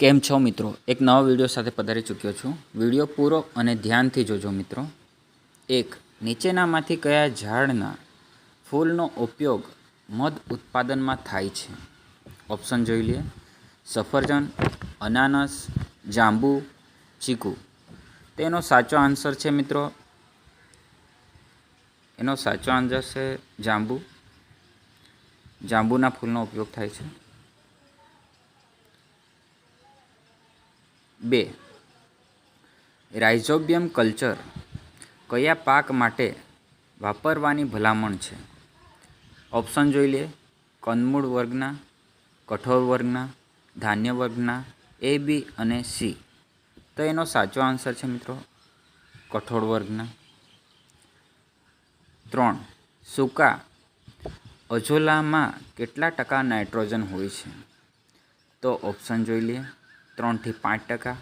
કેમ છો મિત્રો? એક નવા વીડિયો સાથે પધારી ચૂક્યો છું. વીડિયો પૂરો અને ધ્યાનથી જોજો મિત્રો. એક, નીચેનામાંથી કયા ઝાડના ફૂલનો ઉપયોગ મધ ઉત્પાદનમાં થાય છે? ઓપ્શન જોઈ લઈએ. સફરજન, અનાનસ, જાંબુ, ચીકુ. તેનો સાચો આન્સર છે મિત્રો? એનો સાચો આન્સર છે જાંબુ. જાંબુના ફૂલનો ઉપયોગ થાય છે. બે. રાઇઝોબિયમ કલ્ચર કયા પાક માટે વાપરવાની ભલામણ છે? ઓપ્શન જોઈ લે. કંદમૂળ વર્ગના કઠોળ વર્ગના, ધાન્ય વર્ગના, એ, બી અને સી. તો એનો સાચો આન્સર છે મિત્રો, કઠોળ વર્ગના. ત્રણ. સૂકા અજોલામાં કેટલા ટકા નાઇટ્રોજન હોય છે? તો ઓપ્શન જોઈ લઈએ ત્રણથી પાંચ ટકા,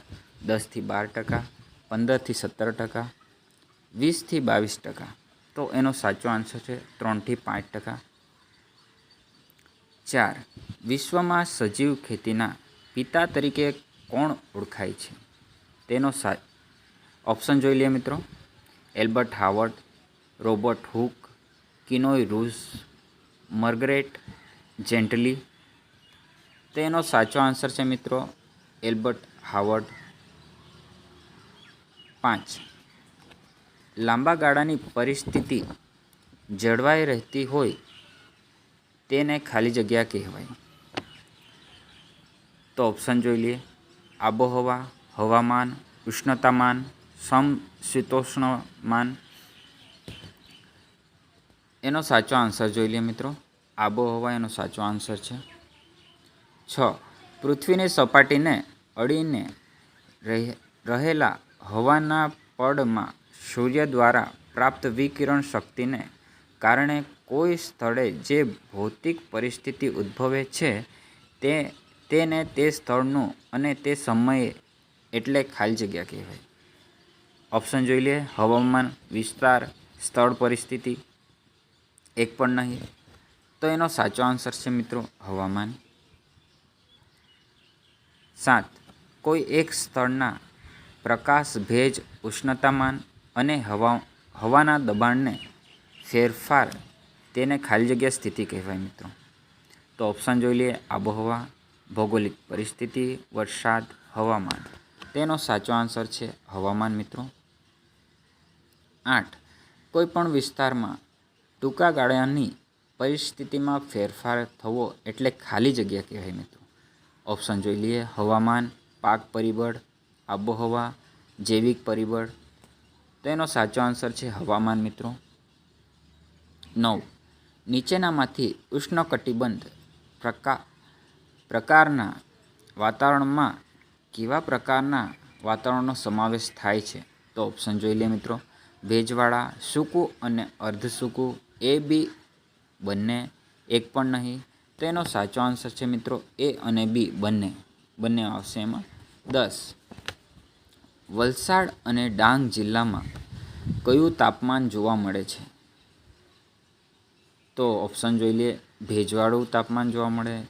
દસથી બાર ટકા, પંદરથી સત્તર ટકા, વીસથી બાવીસ ટકા. તો એનો સાચો આન્સર છે ત્રણથી પાંચ ટકા. ચાર, વિશ્વમાં સજીવ ખેતીના પિતા તરીકે કોણ ઓળખાય છે? તેનો સા, ઓપ્શન જોઈ લઈએ મિત્રો. એલ્બર્ટ હાવર્ડ, રોબર્ટ હુક, કિનોય રૂઝ, મર્ગરેટ જેન્ટલી. તેનો સાચો આન્સર છે મિત્રો એલ્બર્ટ હાવર્ડ પાંચ. લાંબા ગાળાની પરિસ્થિતિ જળવાઈ રહેતી હોય તેને ખાલી જગ્યા કહેવાય. તો ઓપ્શન જોઈ લઈએ. આબોહવા, હવામાન, ઉષ્ણતામાન સમશીતોષ્ણમાન એનો સાચો આન્સર જોઈ લઈએ મિત્રો. આબોહવા એનો સાચો આન્સર છે. છ. પૃથ્વીની સપાટીને અડીને રહેલા હવાના પડમાં સૂર્ય દ્વારા પ્રાપ્ત વિકિરણ શક્તિને કારણે કોઈ સ્થળે જે ભૌતિક પરિસ્થિતિ ઉદ્ભવે છે, તે, તેને તે સ્થળનું અને તે સમયે એટલે ખાલી જગ્યા કહેવાય. ઓપ્શન જોઈ લઈએ હવામાન, વિસ્તાર, સ્થળ પરિસ્થિતિ. એક પણ નહીં. તો એનો સાચો આન્સર છે મિત્રો હવામાન. સાત. કોઈ એક સ્થળના પ્રકાશ, ભેજ, ઉષ્ણતામાન અને હવા, હવાના દબાણને ફેરફાર તેને ખાલી જગ્યા સ્થિતિ કહેવાય મિત્રો. તો ઓપ્શન જોઈ લઈએ, આબોહવા, ભૌગોલિક પરિસ્થિતિ, વરસાદ, હવામાન. તેનો સાચો આન્સર છે હવામાન મિત્રો. આઠ. કોઈપણ વિસ્તારમાં ટૂંકા ગાળાની પરિસ્થિતિમાં ફેરફાર થવો એટલે ખાલી જગ્યા કહેવાય મિત્રો. ઓપ્શન જોઈ લઈએ. હવામાન, પાક પરિબળ, આબોહવા, જૈવિક પરિબળ. તેનો સાચો આન્સર છે હવામાન, મિત્રો. નવ. નીચેનામાંથી ઉષ્ણકટિબંધ પ્રકા, પ્રકારના વાતાવરણમાં કેવા પ્રકારના વાતાવરણનો સમાવેશ થાય છે? તો ઓપ્શન જોઈ લે મિત્રો. ભેજવાળા, સૂકું અને અર્ધ સૂકું એ બી બંને, એક પણ નહીં. તેનો સાચો આન્સર છે મિત્રો એ અને બી બંને. બંને આવશે એમાં. દસ. વલસાડ અને ડાંગ જિલ્લામાં કયું તાપમાન જોવા મળે છે? તો ઓપ્શન જોઈ લઈએ. ભેજવાળું તાપમાન જોવા મળે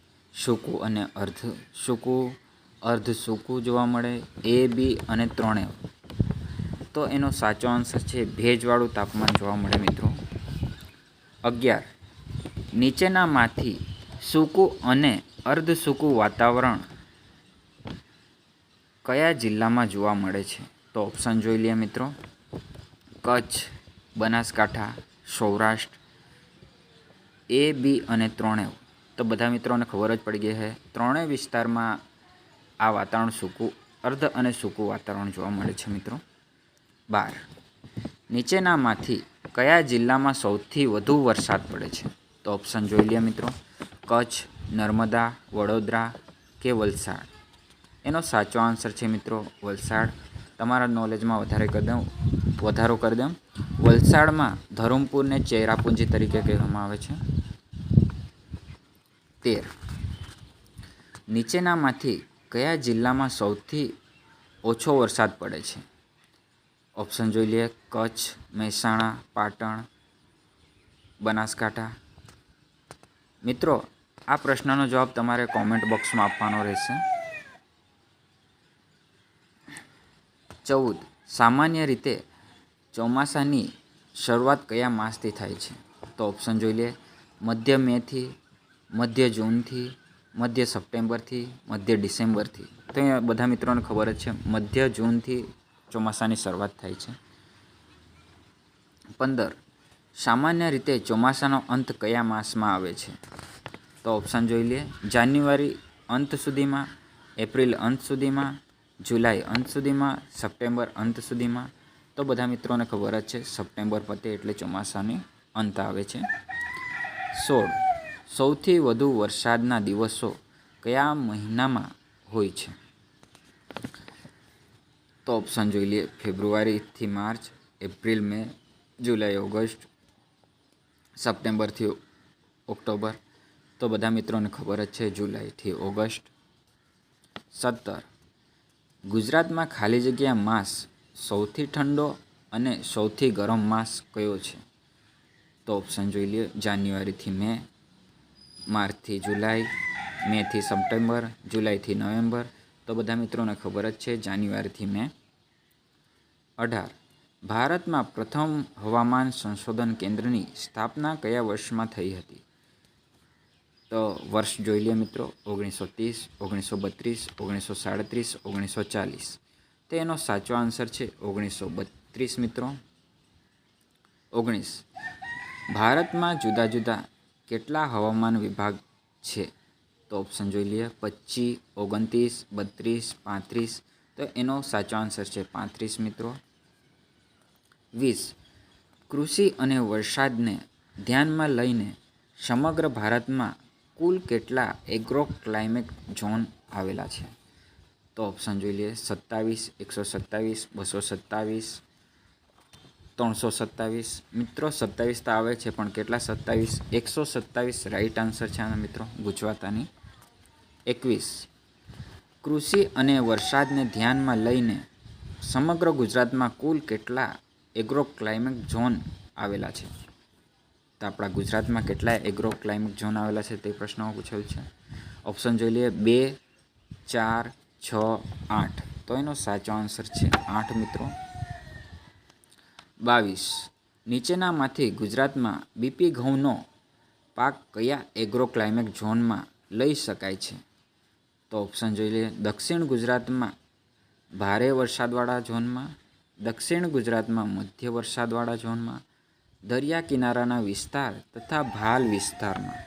સૂકું અને અર્ધ સૂકું અર્ધ સૂકું જોવા મળે, એ, બી અને ત્રણે. તો એનો સાચો આન્સર છે ભેજવાળું તાપમાન જોવા મળે મિત્રો. અગિયાર. નીચેનામાંથી સૂકું અને અર્ધ સૂકું વાતાવરણ કયા જિલ્લામાં જોવા મળે છે? તો ઓપ્શન જોઈ લઈએ મિત્રો. કચ્છ, બનાસકાંઠા, સૌરાષ્ટ્ર એ બી અને ત્રણેય. તો બધા મિત્રોને ખબર જ પડી ગઈ છે ત્રણેય વિસ્તારમાં આ વાતાવરણ સૂકું, અર્ધ અને સૂકું વાતાવરણ જોવા મળે છે મિત્રો. બાર. નીચેનામાંથી કયા જિલ્લામાં સૌથી વધુ વરસાદ પડે છે? તો ઓપ્શન જોઈ લઈએ મિત્રો. કચ્છ, નર્મદા, વડોદરા કે વલસાડ? એનો સાચો આન્સર છે મિત્રો વલસાડ. તમારા નોલેજમાં વધારે કરી દઉં, વધારો કરી દઉં. વલસાડમાં ધરમપુરને ચેરાપુંજી તરીકે કહેવામાં આવે છે. તેર. નીચેનામાંથી કયા જિલ્લામાં સૌથી ઓછો વરસાદ પડે છે? ઓપ્શન જોઈ લઈએ. કચ્છ, મહેસાણા, પાટણ, બનાસકાંઠા. મિત્રો આ પ્રશ્નનો જવાબ તમારે કોમેન્ટ બોક્સમાં આપવાનો રહેશે. ચૌદ. સામાન્ય રીતે ચોમાસાની શરૂઆત કયા માસથી થાય છે? તો ઓપ્શન જોઈ લઈએ મધ્ય મેથી, મધ્ય જૂનથી, મધ્ય સપ્ટેમ્બરથી, મધ્ય ડિસેમ્બરથી. તો એ બધા મિત્રોને ખબર જ છે, મધ્ય જૂનથી ચોમાસાની શરૂઆત થાય છે. પંદર. સામાન્ય રીતે ચોમાસાનો અંત કયા માસમાં આવે છે? તો ઓપ્શન જોઈ લઈએ. જાન્યુઆરી અંત સુધીમાં, એપ્રિલ અંત સુધીમાં, જુલાઈ અંત સુધીમાં, સપ્ટેમ્બર અંત સુધીમાં. તો બધા મિત્રોને ખબર જ છે, સપ્ટેમ્બર પતે એટલે ચોમાસાની અંત આવે છે. સોળ. સૌથી વધુ વરસાદના દિવસો કયા મહિનામાં હોય છે? તો ઓપ્શન જોઈ લઈએ, ફેબ્રુઆરીથી March, April, May, July, August, સપ્ટેમ્બરથી ઓક્ટોબર તો બધા મિત્રોને ખબર જ છે જુલાઈથી ઓગસ્ટ સત્તર. ગુજરાતમાં ખાલી જગ્યા માસ સૌથી ઠંડો અને સૌથી ગરમ માસ કયો છે? તો ઓપ્શન જોઈ લઈએ જાન્યુઆરીથી મે માર્ચથી જુલાઈ મેથી સપ્ટેમ્બર જુલાઈથી નવેમ્બર. તો બધા મિત્રોને ખબર જ છે જાન્યુઆરીથી મે અઢાર. ભારતમાં પ્રથમ હવામાન સંશોધન કેન્દ્રની સ્થાપના કયા વર્ષમાં થઈ હતી? તો વર્ષ જોઈ લઈએ મિત્રો, ઓગણીસો ત્રીસ, ઓગણીસો બત્રીસ, ઓગણીસો સાડત્રીસ, ઓગણીસો ચાલીસ. તો એનો સાચો આન્સર છે ઓગણીસો બત્રીસ મિત્રો. ઓગણીસ. ભારતમાં જુદા જુદા કેટલા હવામાન વિભાગ છે? તો ઓપ્શન જોઈ લઈએ પચીસ, ઓગણત્રીસ, બત્રીસ, પાંત્રીસ. તો એનો સાચો આન્સર છે પાંત્રીસ મિત્રો. વીસ. કૃષિ અને વરસાદને ધ્યાનમાં લઈને સમગ્ર ભારતમાં કુલ કેટલા એગ્રો ક્લાઇમેટ ઝોન આવેલા છે? તો ઓપ્શન જોઈ લઈએ. સત્તાવીસ, એકસો સત્તાવીસ, બસો સત્તાવીસ, ત્રણસો સત્તાવીસ. મિત્રો, સત્તાવીસ તો આવે છે, પણ કેટલા સત્તાવીસ? એકસો સત્તાવીસ રાઈટ આન્સર છે આના મિત્રો, ગુજવાતાની. એકવીસ. કૃષિ અને વરસાદને ધ્યાનમાં લઈને સમગ્ર ગુજરાતમાં કુલ કેટલા એગ્રો ક્લાઇમેટ ઝોન આવેલા છે? તો આપણા ગુજરાતમાં કેટલા એગ્રો ક્લાઇમેટ ઝોન આવેલા છે તે પ્રશ્ન પૂછેલ છે. ઓપ્શન જોઈ લઈએ. બે, ચાર, છ, આઠ. તો એનો સાચો આન્સર છે આઠ, મિત્રો. બાવીસ. નીચેનામાંથી ગુજરાતમાં બીપી ઘઉંનો પાક કયા એગ્રો ક્લાઇમેટ ઝોનમાં લઈ શકાય છે? તો ઓપ્શન જોઈ લઈએ. દક્ષિણ ગુજરાતમાં ભારે વરસાદવાળા ઝોનમાં દક્ષિણ ગુજરાતમાં મધ્ય વરસાદવાળા ઝોનમાં દરિયા કિનારાના વિસ્તાર તથા ભાલ વિસ્તારમાં.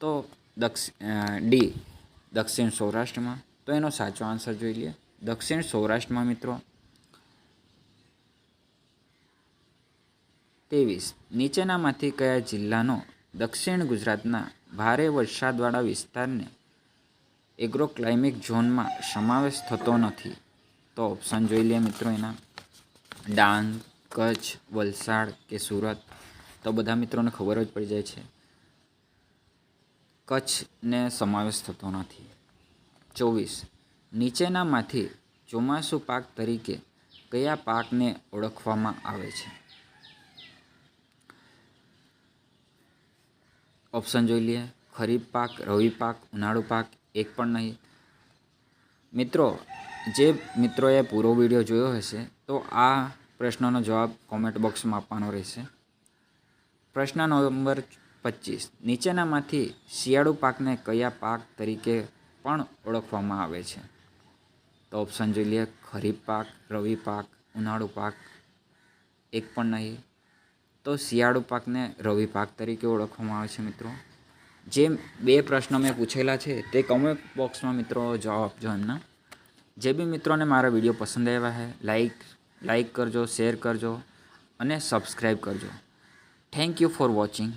તો દક્ષ ડી, દક્ષિણ સૌરાષ્ટ્રમાં. તો એનો સાચો આન્સર જોઈ લઈએ. દક્ષિણ સૌરાષ્ટ્રમાં મિત્રો ત્રેવીસ નીચેનામાંથી કયા જિલ્લાનો દક્ષિણ ગુજરાતના ભારે વરસાદવાળા વિસ્તારને એગ્રો ક્લાઇમેટ ઝોનમાં સમાવેશ થતો નથી? તો ઓપ્શન જોઈ લઈએ મિત્રો એના. ડાંગ કચ્છ, વલસાડ કે સુરત, તો બધા મિત્રોને ખબર જ પડી જાય છે. કચ્છને સમાવેશ થતો નથી. ચોવીસ. નીચેનામાંથી ચોમાસું પાક તરીકે કયા પાકને ઓળખવામાં આવે છે? ઓપ્શન જોઈ લઈએ. ખરીફ પાક, રવિ પાક, ઉનાળુ પાક, એક પણ નહીં. મિત્રો, જે મિત્રોએ પૂરો વીડિયો જોયો હશે, તો આ પ્રશ્નનો જવાબ કોમેન્ટ બોક્સમાં આપવાનો રહેશે. પ્રશ્ન નંબર પચીસ. નીચેનામાંથી શિયાળુ પાકને કયા પાક તરીકે પણ ઓળખવામાં આવે છે? તો ઓપ્શન જોઈ લઈએ. ખરીફ પાક, રવિ પાક, ઉનાળુ પાક, એક પણ નહીં. તો શિયાળુ પાકને રવિ પાક તરીકે ઓળખવામાં આવે છે, મિત્રો. જે બે પ્રશ્નો મેં પૂછેલા છે, તે કમેન્ટ બોક્સમાં મિત્રો જવાબ આપજો એમના. જે બી મિત્રોને મારા વીડિયો પસંદ આવ્યા છે લાઈક લાઈક કરજો શેર કરજો અને સબસ્ક્રાઈબ કરજો. Thank you for watching